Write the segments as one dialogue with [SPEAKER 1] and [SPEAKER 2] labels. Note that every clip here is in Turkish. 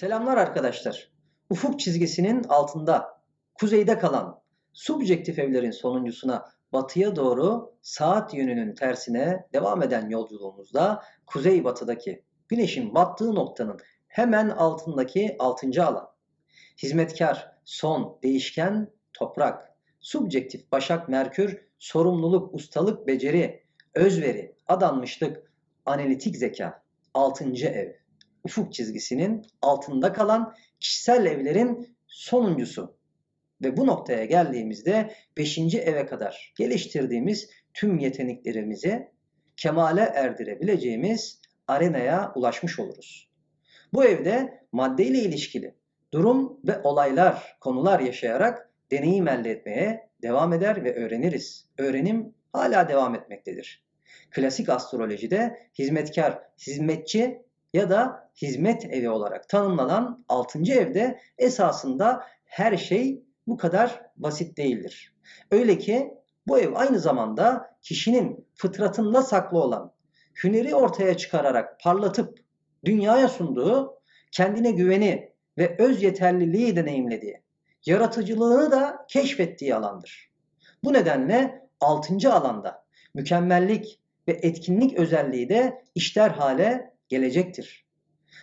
[SPEAKER 1] Selamlar arkadaşlar. Ufuk çizgisinin altında, kuzeyde kalan subjektif evlerin sonuncusuna batıya doğru saat yönünün tersine devam eden yolculuğumuzda kuzey-batıdaki güneşin battığı noktanın hemen altındaki 6. alan. Hizmetkar, son, değişken, toprak, subjektif, başak, merkür, sorumluluk, ustalık, beceri, özveri, adanmışlık, analitik zeka, 6. ev ufuk çizgisinin altında kalan kişisel evlerin sonuncusu. Ve bu noktaya geldiğimizde 5. eve kadar geliştirdiğimiz tüm yeteneklerimizi kemale erdirebileceğimiz arenaya ulaşmış oluruz. Bu evde maddeyle ilişkili durum ve olaylar, konular yaşayarak deneyim elde etmeye devam eder ve öğreniriz. Öğrenim hala devam etmektedir. Klasik astrolojide hizmetkar, hizmetçi ya da hizmet evi olarak tanımlanan 6. evde esasında her şey bu kadar basit değildir. Öyle ki bu ev aynı zamanda kişinin fıtratında saklı olan hüneri ortaya çıkararak parlatıp dünyaya sunduğu, kendine güveni ve öz yeterliliği deneyimlediği, yaratıcılığını da keşfettiği alandır. Bu nedenle 6. alanda mükemmellik ve etkinlik özelliği de işler hale gelecektir.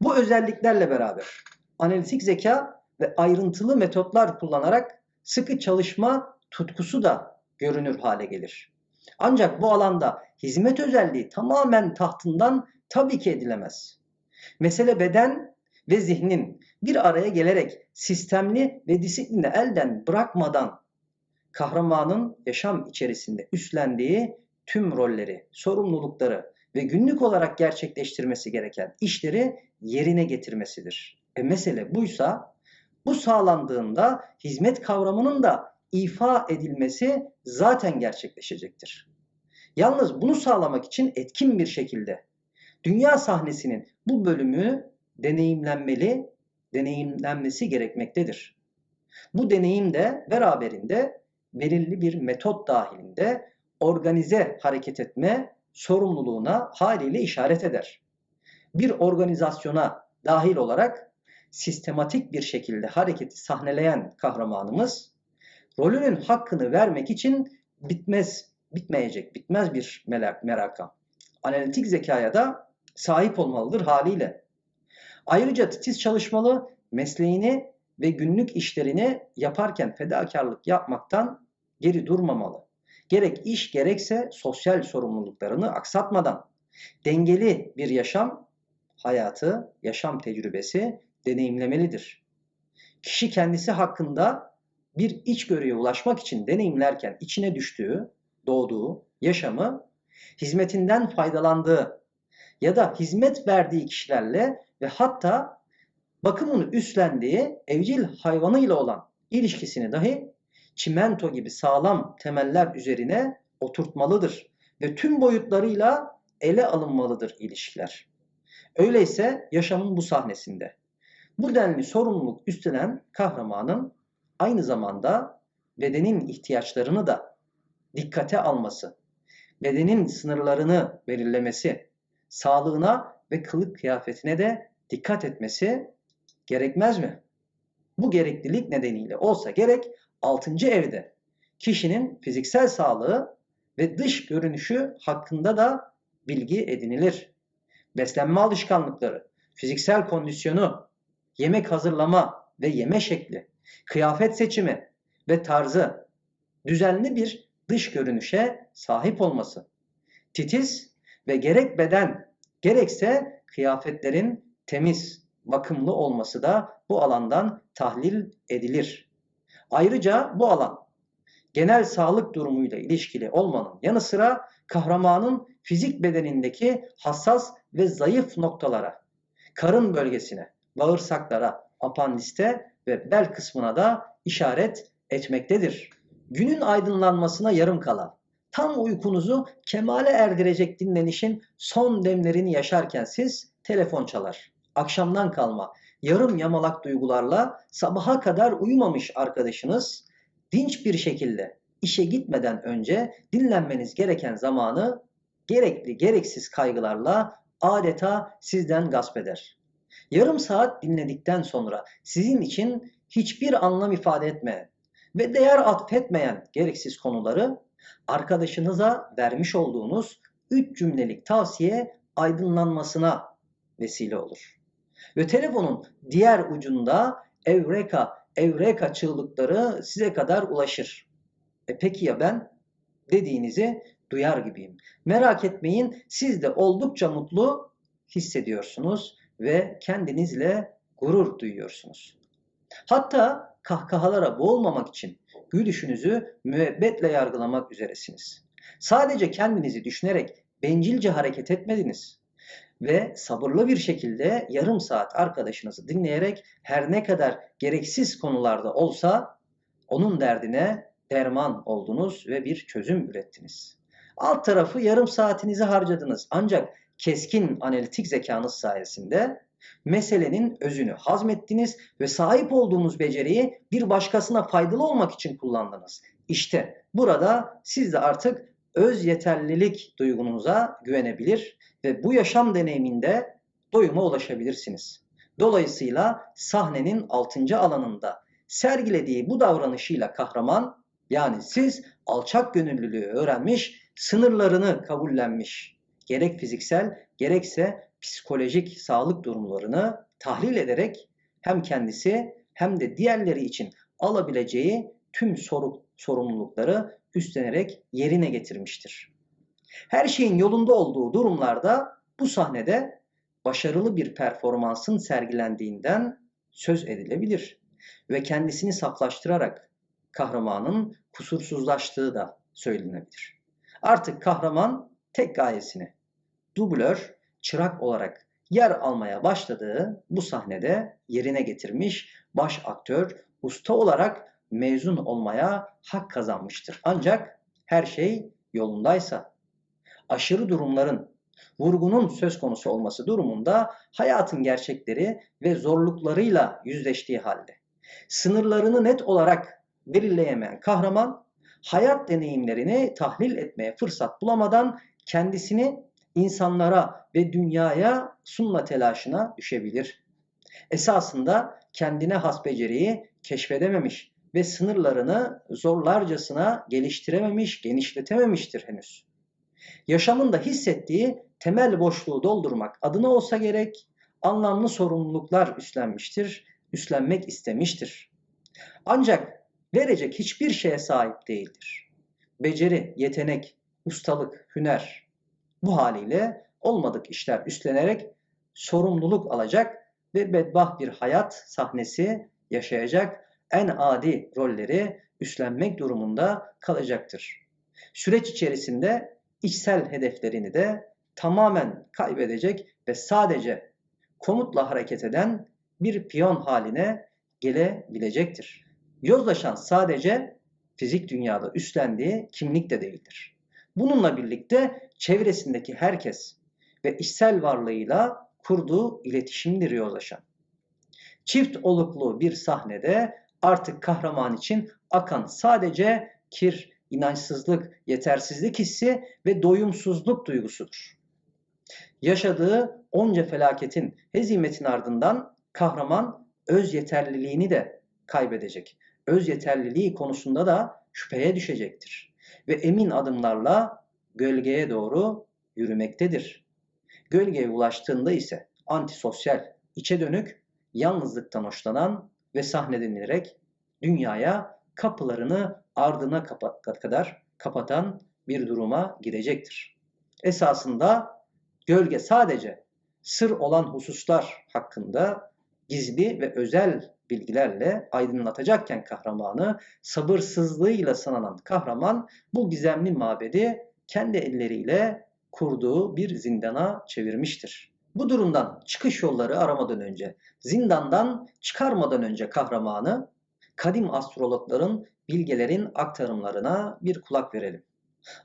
[SPEAKER 1] Bu özelliklerle beraber analitik zeka ve ayrıntılı metotlar kullanarak sıkı çalışma tutkusu da görünür hale gelir. Ancak bu alanda hizmet özelliği tamamen tahtından tabii ki edilemez. Mesele beden ve zihnin bir araya gelerek sistemli ve disiplini elden bırakmadan kahramanın yaşam içerisinde üstlendiği tüm rolleri, sorumlulukları ve günlük olarak gerçekleştirmesi gereken işleri yerine getirmesidir. E mesele buysa bu sağlandığında hizmet kavramının da ifa edilmesi zaten gerçekleşecektir. Yalnız bunu sağlamak için etkin bir şekilde dünya sahnesinin bu bölümü deneyimlenmeli, deneyimlenmesi gerekmektedir. Bu deneyim de beraberinde belirli bir metot dahilinde organize hareket etme sorumluluğuna haliyle işaret eder. Bir organizasyona dahil olarak sistematik bir şekilde hareketi sahneleyen kahramanımız rolünün hakkını vermek için bitmez, bitmeyecek, bitmez bir merak, meraka. Analitik zekaya da sahip olmalıdır haliyle. Ayrıca titiz çalışmalı, mesleğini ve günlük işlerini yaparken fedakarlık yapmaktan geri durmamalı gerek iş gerekse sosyal sorumluluklarını aksatmadan dengeli bir yaşam hayatı, yaşam tecrübesi deneyimlemelidir. Kişi kendisi hakkında bir içgörüye ulaşmak için deneyimlerken içine düştüğü, doğduğu yaşamı hizmetinden faydalandığı ya da hizmet verdiği kişilerle ve hatta bakımını üstlendiği evcil hayvanıyla olan ilişkisini dahi çimento gibi sağlam temeller üzerine oturtmalıdır ve tüm boyutlarıyla ele alınmalıdır ilişkiler. Öyleyse yaşamın bu sahnesinde bu denli sorumluluk üstlenen kahramanın aynı zamanda bedenin ihtiyaçlarını da dikkate alması, bedenin sınırlarını belirlemesi, sağlığına ve kılık kıyafetine de dikkat etmesi gerekmez mi? Bu gereklilik nedeniyle olsa gerek 6. evde kişinin fiziksel sağlığı ve dış görünüşü hakkında da bilgi edinilir. Beslenme alışkanlıkları, fiziksel kondisyonu, yemek hazırlama ve yeme şekli, kıyafet seçimi ve tarzı, düzenli bir dış görünüşe sahip olması, titiz ve gerek beden gerekse kıyafetlerin temiz, bakımlı olması da bu alandan tahlil edilir. Ayrıca bu alan genel sağlık durumuyla ilişkili olmanın yanı sıra kahramanın fizik bedenindeki hassas ve zayıf noktalara, karın bölgesine, bağırsaklara, apandiste ve bel kısmına da işaret etmektedir. Günün aydınlanmasına yarım kala, tam uykunuzu kemale erdirecek dinlenişin son demlerini yaşarken siz telefon çalar. Akşamdan kalma yarım yamalak duygularla sabaha kadar uyumamış arkadaşınız dinç bir şekilde işe gitmeden önce dinlenmeniz gereken zamanı gerekli gereksiz kaygılarla adeta sizden gasp eder. Yarım saat dinledikten sonra sizin için hiçbir anlam ifade etmeyen ve değer atfetmeyen gereksiz konuları arkadaşınıza vermiş olduğunuz 3 cümlelik tavsiye aydınlanmasına vesile olur. Ve telefonun diğer ucunda evreka, evreka çığlıkları size kadar ulaşır. E peki ya ben? Dediğinizi duyar gibiyim. Merak etmeyin siz de oldukça mutlu hissediyorsunuz ve kendinizle gurur duyuyorsunuz. Hatta kahkahalara boğulmamak için gülüşünüzü müebbetle yargılamak üzeresiniz. Sadece kendinizi düşünerek bencilce hareket etmediniz ve sabırlı bir şekilde yarım saat arkadaşınızı dinleyerek her ne kadar gereksiz konularda olsa onun derdine derman oldunuz ve bir çözüm ürettiniz. Alt tarafı yarım saatinizi harcadınız ancak keskin analitik zekanız sayesinde meselenin özünü hazmettiniz ve sahip olduğunuz beceriyi bir başkasına faydalı olmak için kullandınız. İşte burada siz de artık öz yeterlilik duygunuza güvenebilir ve bu yaşam deneyiminde doyuma ulaşabilirsiniz. Dolayısıyla sahnenin 6. alanında sergilediği bu davranışıyla kahraman yani siz alçak gönüllülüğü öğrenmiş, sınırlarını kabullenmiş, gerek fiziksel gerekse psikolojik sağlık durumlarını tahlil ederek hem kendisi hem de diğerleri için alabileceği tüm soru, sorumlulukları üstlenerek yerine getirmiştir. Her şeyin yolunda olduğu durumlarda bu sahnede başarılı bir performansın sergilendiğinden söz edilebilir ve kendisini saflaştırarak kahramanın kusursuzlaştığı da söylenebilir. Artık kahraman tek gayesini dublör, çırak olarak yer almaya başladığı bu sahnede yerine getirmiş baş aktör usta olarak mezun olmaya hak kazanmıştır. Ancak her şey yolundaysa aşırı durumların vurgunun söz konusu olması durumunda hayatın gerçekleri ve zorluklarıyla yüzleştiği halde sınırlarını net olarak belirleyemeyen kahraman hayat deneyimlerini tahlil etmeye fırsat bulamadan kendisini insanlara ve dünyaya sunma telaşına düşebilir. Esasında kendine has beceriyi keşfedememiş ve sınırlarını zorlarcasına geliştirememiş, genişletememiştir henüz. Yaşamında hissettiği temel boşluğu doldurmak adına olsa gerek anlamlı sorumluluklar üstlenmiştir, üstlenmek istemiştir. Ancak verecek hiçbir şeye sahip değildir. Beceri, yetenek, ustalık, hüner, bu haliyle olmadık işler üstlenerek sorumluluk alacak ve bedbah bir hayat sahnesi yaşayacak, en adi rolleri üstlenmek durumunda kalacaktır. Süreç içerisinde içsel hedeflerini de tamamen kaybedecek ve sadece komutla hareket eden bir piyon haline gelebilecektir. Yozlaşan sadece fizik dünyada üstlendiği kimlik de değildir. Bununla birlikte çevresindeki herkes ve içsel varlığıyla kurduğu iletişimdir yozlaşan. Çift oluklu bir sahnede artık kahraman için akan sadece kir, inançsızlık, yetersizlik hissi ve doyumsuzluk duygusudur. Yaşadığı onca felaketin, hezimetin ardından kahraman öz yeterliliğini de kaybedecek. Öz yeterliliği konusunda da şüpheye düşecektir ve emin adımlarla gölgeye doğru yürümektedir. Gölgeye ulaştığında ise antisosyal, içe dönük, yalnızlıktan hoşlanan ve sahnelenerek dünyaya kapılarını ardına kapa kadar kapatan bir duruma girecektir. Esasında gölge sadece sır olan hususlar hakkında gizli ve özel bilgilerle aydınlatacakken kahramanı sabırsızlığıyla sananan kahraman bu gizemli mabedi kendi elleriyle kurduğu bir zindana çevirmiştir. Bu durumdan çıkış yolları aramadan önce, zindandan çıkarmadan önce kahramanı kadim astrologların bilgelerin aktarımlarına bir kulak verelim.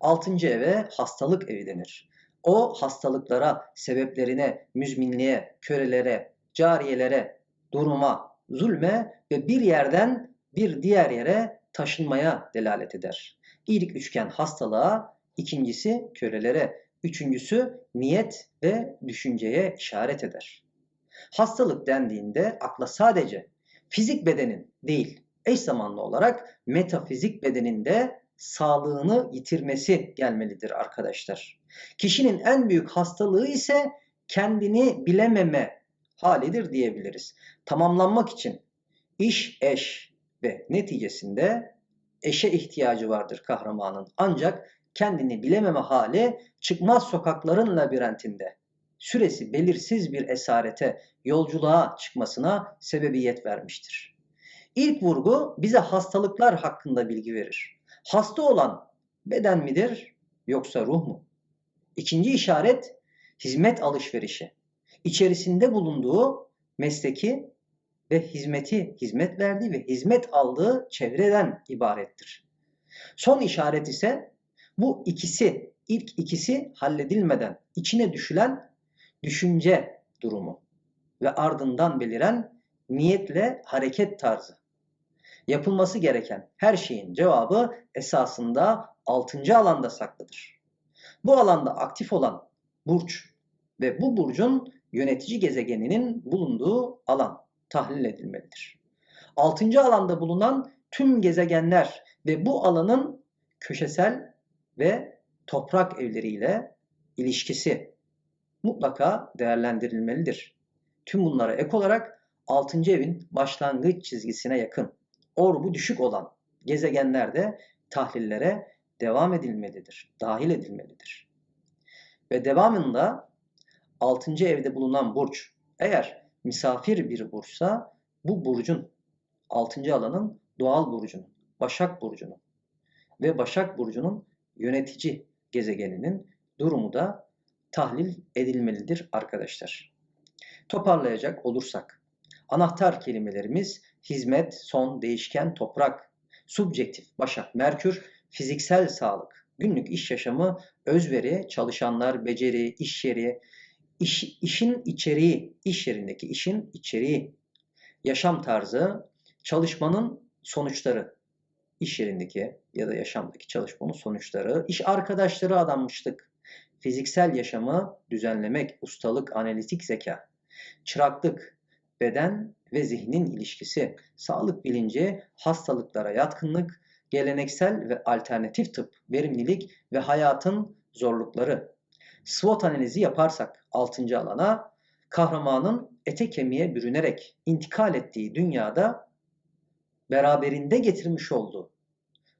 [SPEAKER 1] Altıncı eve hastalık evi denir. O hastalıklara, sebeplerine, müzminliğe, kölelere, cariyelere, duruma, zulme ve bir yerden bir diğer yere taşınmaya delalet eder. İlk üçgen hastalığa, ikincisi kölelere, üçüncüsü niyet ve düşünceye işaret eder. Hastalık dendiğinde akla sadece fizik bedenin değil, eş zamanlı olarak metafizik bedenin de sağlığını yitirmesi gelmelidir arkadaşlar. Kişinin en büyük hastalığı ise kendini bilememe halidir diyebiliriz. Tamamlanmak için iş eş ve neticesinde eşe ihtiyacı vardır kahramanın. Ancak kendini bilememe hali çıkmaz sokakların labirentinde süresi belirsiz bir esarete, yolculuğa çıkmasına sebebiyet vermiştir. İlk vurgu bize hastalıklar hakkında bilgi verir. Hasta olan beden midir yoksa ruh mu? İkinci işaret hizmet alışverişi. İçerisinde bulunduğu mesleki ve hizmeti, hizmet verdiği ve hizmet aldığı çevreden ibarettir. Son işaret ise bu ikisi, ilk ikisi halledilmeden içine düşülen düşünce durumu ve ardından beliren niyetle hareket tarzı. Yapılması gereken her şeyin cevabı esasında altıncı alanda saklıdır. Bu alanda aktif olan burç ve bu burcun yönetici gezegeninin bulunduğu alan tahlil edilmelidir. Altıncı alanda bulunan tüm gezegenler ve bu alanın köşesel ve toprak evleriyle ilişkisi mutlaka değerlendirilmelidir. Tüm bunlara ek olarak 6. evin başlangıç çizgisine yakın, orbu düşük olan gezegenler de tahlillere devam edilmelidir, dahil edilmelidir. Ve devamında 6. evde bulunan burç eğer misafir bir burçsa bu burcun 6. alanın doğal burcunun, Başak burcunun ve Başak burcunun yönetici gezegeninin durumu da tahlil edilmelidir arkadaşlar. Toparlayacak olursak anahtar kelimelerimiz hizmet, son, değişken, toprak, subjektif, başak, merkür, fiziksel sağlık, günlük iş yaşamı, özveri, çalışanlar, beceri, iş yeri, iş, işin içeriği, iş yerindeki işin içeriği, yaşam tarzı, çalışmanın sonuçları, iş yerindeki ya da yaşamdaki çalışmanın sonuçları, iş arkadaşları adanmışlık, fiziksel yaşamı düzenlemek, ustalık, analitik zeka, çıraklık, beden ve zihnin ilişkisi, sağlık bilinci, hastalıklara yatkınlık, geleneksel ve alternatif tıp, verimlilik ve hayatın zorlukları. SWOT analizi yaparsak 6. alana kahramanın ete kemiğe bürünerek intikal ettiği dünyada beraberinde getirmiş olduğu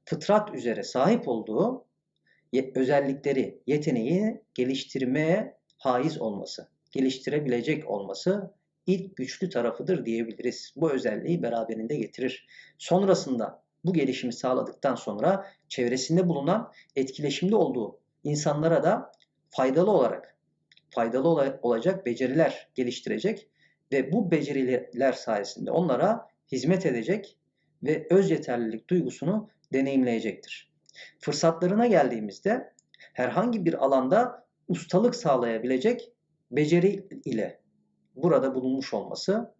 [SPEAKER 1] fıtrat üzere sahip olduğu özellikleri, yeteneği geliştirmeye haiz olması, geliştirebilecek olması ilk güçlü tarafıdır diyebiliriz. Bu özelliği beraberinde getirir. Sonrasında bu gelişimi sağladıktan sonra çevresinde bulunan etkileşimli olduğu insanlara da faydalı olarak faydalı olacak beceriler geliştirecek ve bu beceriler sayesinde onlara hizmet edecek ve öz yeterlilik duygusunu deneyimleyecektir. Fırsatlarına geldiğimizde herhangi bir alanda ustalık sağlayabilecek beceri ile burada bulunmuş olması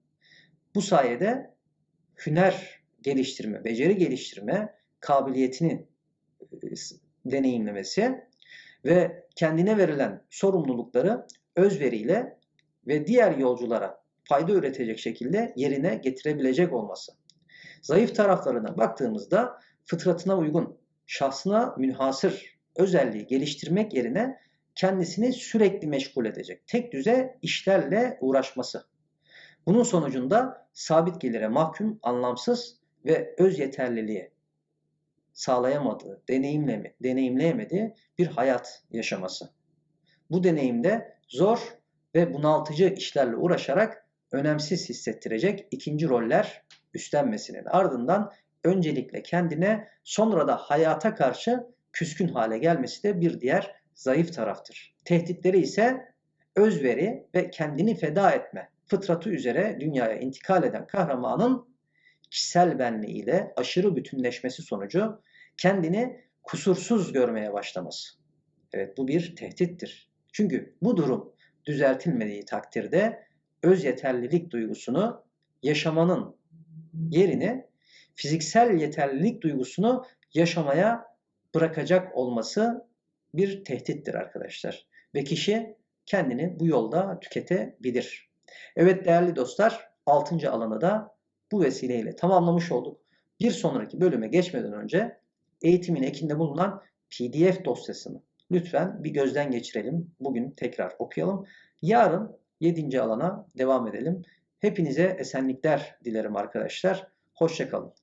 [SPEAKER 1] bu sayede hüner geliştirme, beceri geliştirme kabiliyetini e, deneyimlemesi ve kendine verilen sorumlulukları özveriyle ve diğer yolculara fayda üretecek şekilde yerine getirebilecek olması. Zayıf taraflarına baktığımızda fıtratına uygun, şahsına münhasır özelliği geliştirmek yerine kendisini sürekli meşgul edecek. Tek düze işlerle uğraşması. Bunun sonucunda sabit gelire mahkum, anlamsız ve öz yeterliliğe sağlayamadığı, deneyimleme, deneyimleyemediği bir hayat yaşaması. Bu deneyimde zor ve bunaltıcı işlerle uğraşarak önemsiz hissettirecek ikinci roller üstlenmesinin ardından öncelikle kendine sonra da hayata karşı küskün hale gelmesi de bir diğer zayıf taraftır. Tehditleri ise özveri ve kendini feda etme fıtratı üzere dünyaya intikal eden kahramanın kişisel benliğiyle aşırı bütünleşmesi sonucu kendini kusursuz görmeye başlaması. Evet bu bir tehdittir. Çünkü bu durum düzeltilmediği takdirde öz yeterlilik duygusunu yaşamanın yerini fiziksel yeterlilik duygusunu yaşamaya bırakacak olması bir tehdittir arkadaşlar. Ve kişi kendini bu yolda tüketebilir. Evet değerli dostlar 6. alanı da bu vesileyle tamamlamış olduk. Bir sonraki bölüme geçmeden önce eğitimin ekinde bulunan PDF dosyasını lütfen bir gözden geçirelim. Bugün tekrar okuyalım. Yarın 7. alana devam edelim. Hepinize esenlikler dilerim arkadaşlar. Hoşçakalın.